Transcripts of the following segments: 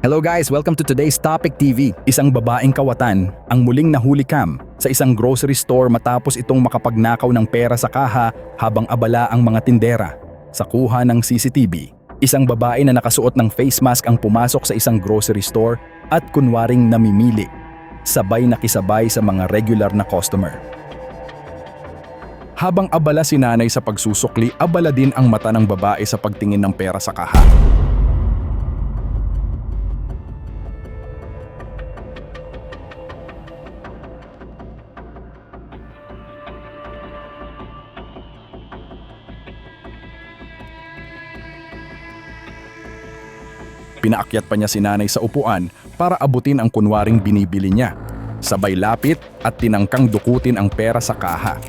Hello guys, welcome to today's Topic TV. Isang babaeng kawatan ang muling nahuli cam sa isang grocery store matapos itong makapagnakaw ng pera sa kaha habang abala ang mga tindera. Sa kuha ng CCTV, isang babae na nakasuot ng face mask ang pumasok sa isang grocery store at kunwaring namimili. Sabay nakisabay sa mga regular na customer. Habang abala si nanay sa pagsusukli, abala din ang mata ng babae sa pagtingin ng pera sa kaha. Pinaakyat pa niya si nanay sa upuan para abutin ang kunwaring binibili niya. Sabay lapit at tinangkang dukutin ang pera sa kaha.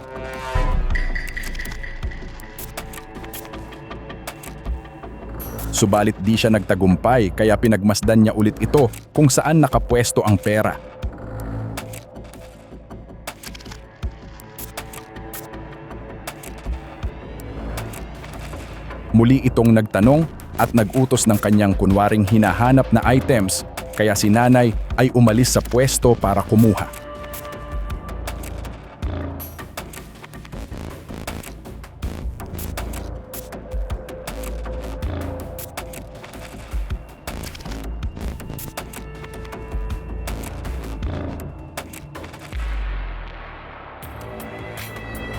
Subalit di siya nagtagumpay kaya pinagmasdan niya ulit ito kung saan nakapwesto ang pera. Muli itong nagtanong at nagutos ng kanyang kunwaring hinahanap na items kaya si nanay ay umalis sa pwesto para kumuha.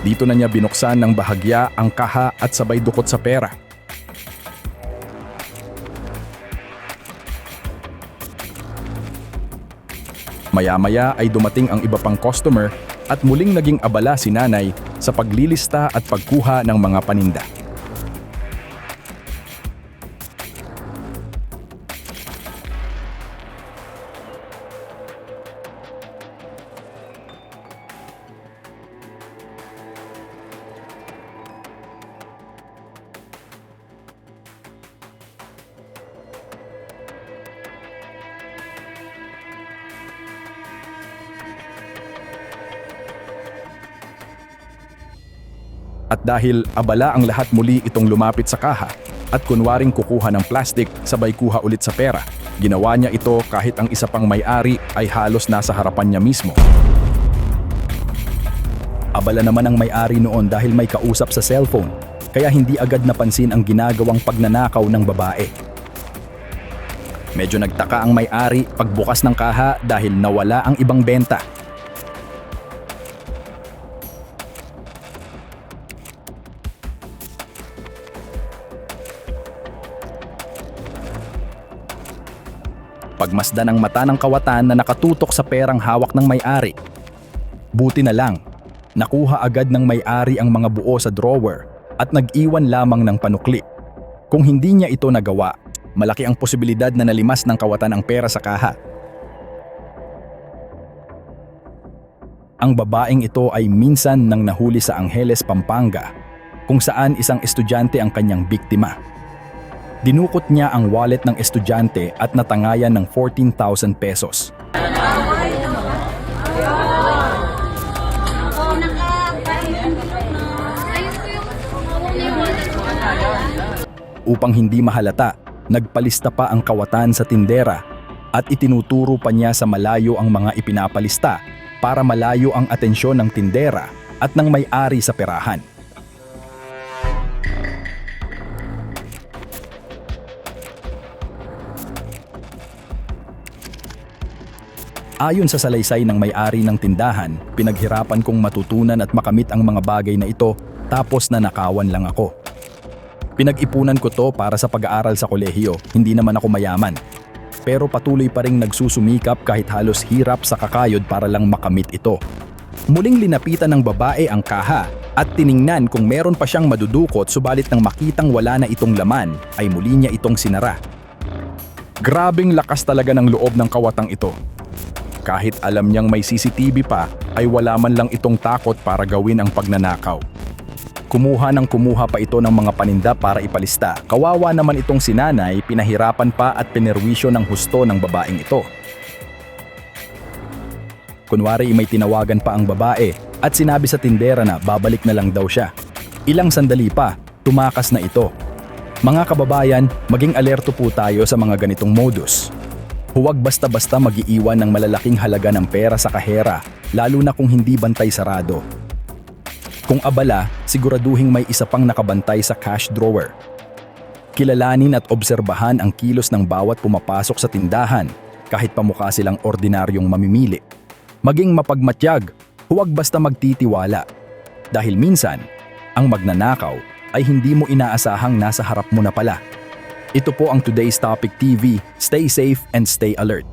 Dito na niya binuksan ng bahagya ang kaha at sabay dukot sa pera. Maya-maya ay dumating ang iba pang customer at muling naging abala si nanay sa paglilista at pagkuha ng mga paninda. At dahil abala ang lahat muli itong lumapit sa kaha at kunwaring kukuha ng plastic sabay kuha ulit sa pera. Ginawa niya ito kahit ang isa pang may-ari ay halos nasa harapan niya mismo. Abala naman ang may-ari noon dahil may kausap sa cellphone kaya hindi agad napansin ang ginagawang pagnanakaw ng babae. Medyo nagtaka ang may-ari pagbukas ng kaha dahil nawala ang ibang benta. Pagmasdan ang mata ng kawatan na nakatutok sa perang hawak ng may-ari. Buti na lang, nakuha agad ng may-ari ang mga buo sa drawer at nag-iwan lamang ng panukli. Kung hindi niya ito nagawa, malaki ang posibilidad na nalimas ng kawatan ang pera sa kaha. Ang babaeng ito ay minsan nang nahuli sa Angeles, Pampanga, kung saan isang estudyante ang kanyang biktima. Dinukot niya ang wallet ng estudyante at natangayan ng 14,000 pesos. Upang hindi mahalata, nagpalista pa ang kawatan sa tindera at itinuturo pa niya sa malayo ang mga ipinapalista para malayo ang atensyon ng tindera at ng may-ari sa perahan. Ayon sa salaysay ng may-ari ng tindahan, pinaghirapan kong matutunan at makamit ang mga bagay na ito tapos nanakawan lang ako. Pinag-ipunan ko to para sa pag-aaral sa kolehiyo, hindi naman ako mayaman. Pero patuloy pa ring nagsusumikap kahit halos hirap sa kakayod para lang makamit ito. Muling linapitan ng babae ang kaha at tiningnan kung meron pa siyang madudukot subalit nang makitang wala na itong laman ay muli niya itong sinara. Grabing lakas talaga ng loob ng kawatang ito. Kahit alam niyang may CCTV pa, ay wala man lang itong takot para gawin ang pagnanakaw. Kumuha ng kumuha pa ito ng mga paninda para ipalista. Kawawa naman itong sinanay, pinahirapan pa at pinerwisyo ng husto ng babaeng ito. Kunwari may tinawagan pa ang babae at sinabi sa tindera na babalik na lang daw siya. Ilang sandali pa, tumakas na ito. Mga kababayan, maging alerto po tayo sa mga ganitong modus. Huwag basta-basta mag-iiwan ng malalaking halaga ng pera sa kahera, lalo na kung hindi bantay sarado. Kung abala, siguraduhing may isa pang nakabantay sa cash drawer. Kilalanin at obserbahan ang kilos ng bawat pumapasok sa tindahan, kahit pamukha silang ordinaryong mamimili. Maging mapagmatyag, huwag basta magtitiwala. Dahil minsan, ang magnanakaw ay hindi mo inaasahang nasa harap mo na pala. Ito po ang Today's Topic TV. Stay safe and stay alert.